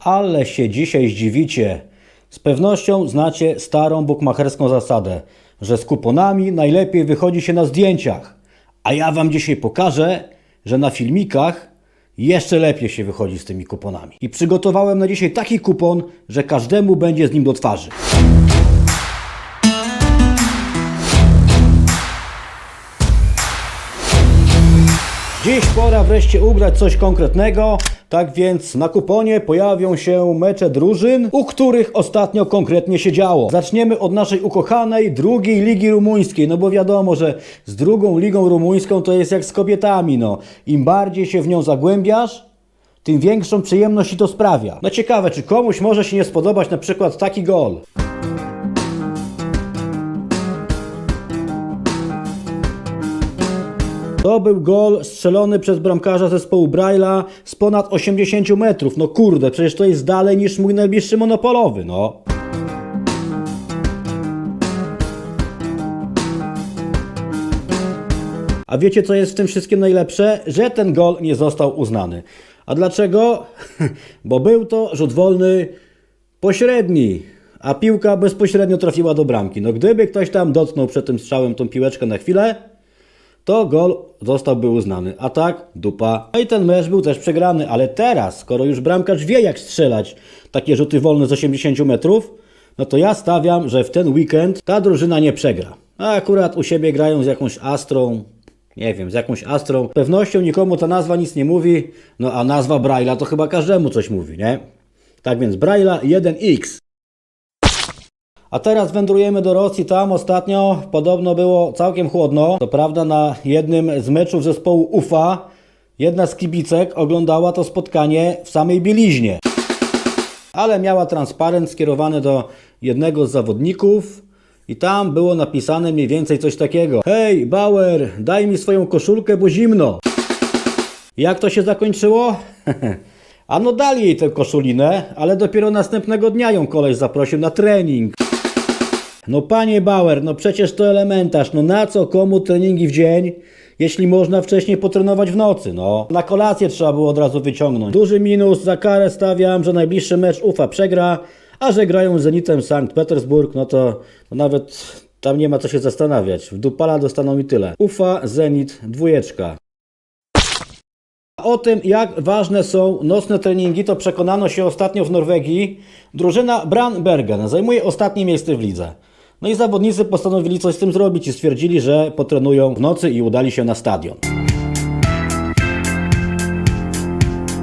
Ale się dzisiaj zdziwicie. Z pewnością znacie starą bukmacherską zasadę, że z kuponami najlepiej wychodzi się na zdjęciach. A ja wam dzisiaj pokażę, że na filmikach jeszcze lepiej się wychodzi z tymi kuponami. I przygotowałem na dzisiaj taki kupon, że każdemu będzie z nim do twarzy. Dziś pora wreszcie ubrać coś konkretnego, tak więc na kuponie pojawią się mecze drużyn, u których ostatnio konkretnie się działo. Zaczniemy od naszej ukochanej drugiej ligi rumuńskiej, no bo wiadomo, że z drugą ligą rumuńską to jest jak z kobietami, no. Im bardziej się w nią zagłębiasz, tym większą przyjemność ci to sprawia. No ciekawe, czy komuś może się nie spodobać na przykład taki gol. To był gol strzelony przez bramkarza zespołu Braille'a z ponad 80 metrów. No kurde, przecież to jest dalej niż mój najbliższy monopolowy, no. A wiecie co jest w tym wszystkim najlepsze? Że ten gol nie został uznany. A dlaczego? Bo był to rzut wolny pośredni, a piłka bezpośrednio trafiła do bramki. No gdyby ktoś tam dotknął przed tym strzałem tą piłeczkę na chwilę, to gol zostałby uznany. A tak, dupa. No i ten mecz był też przegrany, ale teraz, skoro już bramkarz wie jak strzelać takie rzuty wolne z 80 metrów, no to ja stawiam, że w ten weekend ta drużyna nie przegra. A akurat u siebie grają z jakąś Astrą, nie wiem, z jakąś Astrą. Z pewnością nikomu ta nazwa nic nie mówi, no a nazwa Braille'a to chyba każdemu coś mówi, nie? Tak więc Braille'a 1X. A teraz wędrujemy do Rosji. Tam ostatnio podobno było całkiem chłodno. To prawda, na jednym z meczów zespołu UFA jedna z kibicek oglądała to spotkanie w samej bieliźnie. Ale miała transparent skierowany do jednego z zawodników i tam było napisane mniej więcej coś takiego. Hej, Bauer, daj mi swoją koszulkę, bo zimno. Jak to się zakończyło? Ano dali jej tę koszulinę, ale dopiero następnego dnia ją koleś zaprosił na trening. No panie Bauer, no przecież to elementarz, no na co komu treningi w dzień, jeśli można wcześniej potrenować w nocy, no. Na kolację trzeba było od razu wyciągnąć. Duży minus, za karę stawiam, że najbliższy mecz UFA przegra, a że grają z Zenitem Sankt Petersburg, no to no nawet tam nie ma co się zastanawiać. W dupala dostaną i tyle. UFA, Zenit, dwójeczka. O tym, jak ważne są nocne treningi, to przekonano się ostatnio w Norwegii. Drużyna Brandbergen zajmuje ostatnie miejsce w lidze. No i zawodnicy postanowili coś z tym zrobić i stwierdzili, że potrenują w nocy i udali się na stadion.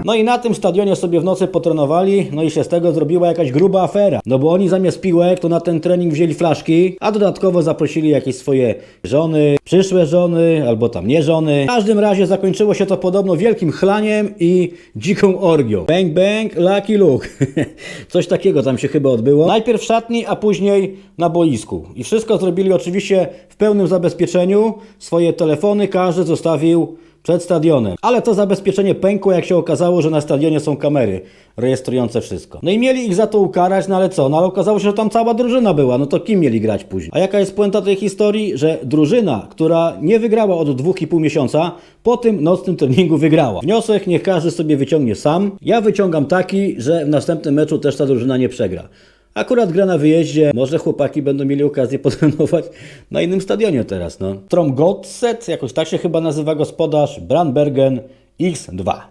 No i na tym stadionie sobie w nocy potrenowali, no i się z tego zrobiła jakaś gruba afera. No bo oni zamiast piłek to na ten trening wzięli flaszki, a dodatkowo zaprosili jakieś swoje żony, przyszłe żony, albo tam nie żony. W każdym razie zakończyło się to podobno wielkim chlaniem i dziką orgią. Bang bang, lucky look. Coś takiego tam się chyba odbyło. Najpierw w szatni, a później na boisku. I wszystko zrobili oczywiście w pełnym zabezpieczeniu. Swoje telefony każdy zostawił przed stadionem. Ale to zabezpieczenie pękło, jak się okazało, że na stadionie są kamery rejestrujące wszystko. No i mieli ich za to ukarać, no ale co? No ale okazało się, że tam cała drużyna była, no to kim mieli grać później? A jaka jest puenta tej historii? Że drużyna, która nie wygrała od dwóch i pół miesiąca, po tym nocnym treningu wygrała. Wniosek niech każdy sobie wyciągnie sam. Ja wyciągam taki, że w następnym meczu też ta drużyna nie przegra. Akurat gra na wyjeździe, może chłopaki będą mieli okazję potrenować na innym stadionie teraz, no. Tromgotset, jakoś tak się chyba nazywa gospodarz, Brandbergen X2.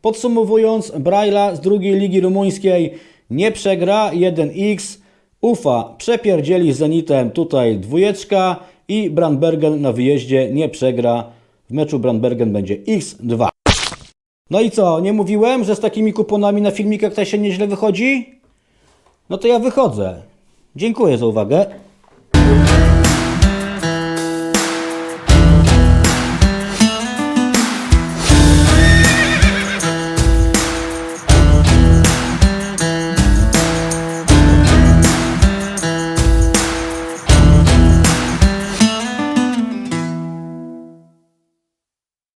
Podsumowując, Braila z drugiej ligi rumuńskiej nie przegra 1x, UFA przepierdzieli z Zenitem tutaj dwójeczka i Brandbergen na wyjeździe nie przegra. W meczu Brandbergen będzie x2. No i co, nie mówiłem, że z takimi kuponami na filmikach to się nieźle wychodzi? No to ja wychodzę. Dziękuję za uwagę.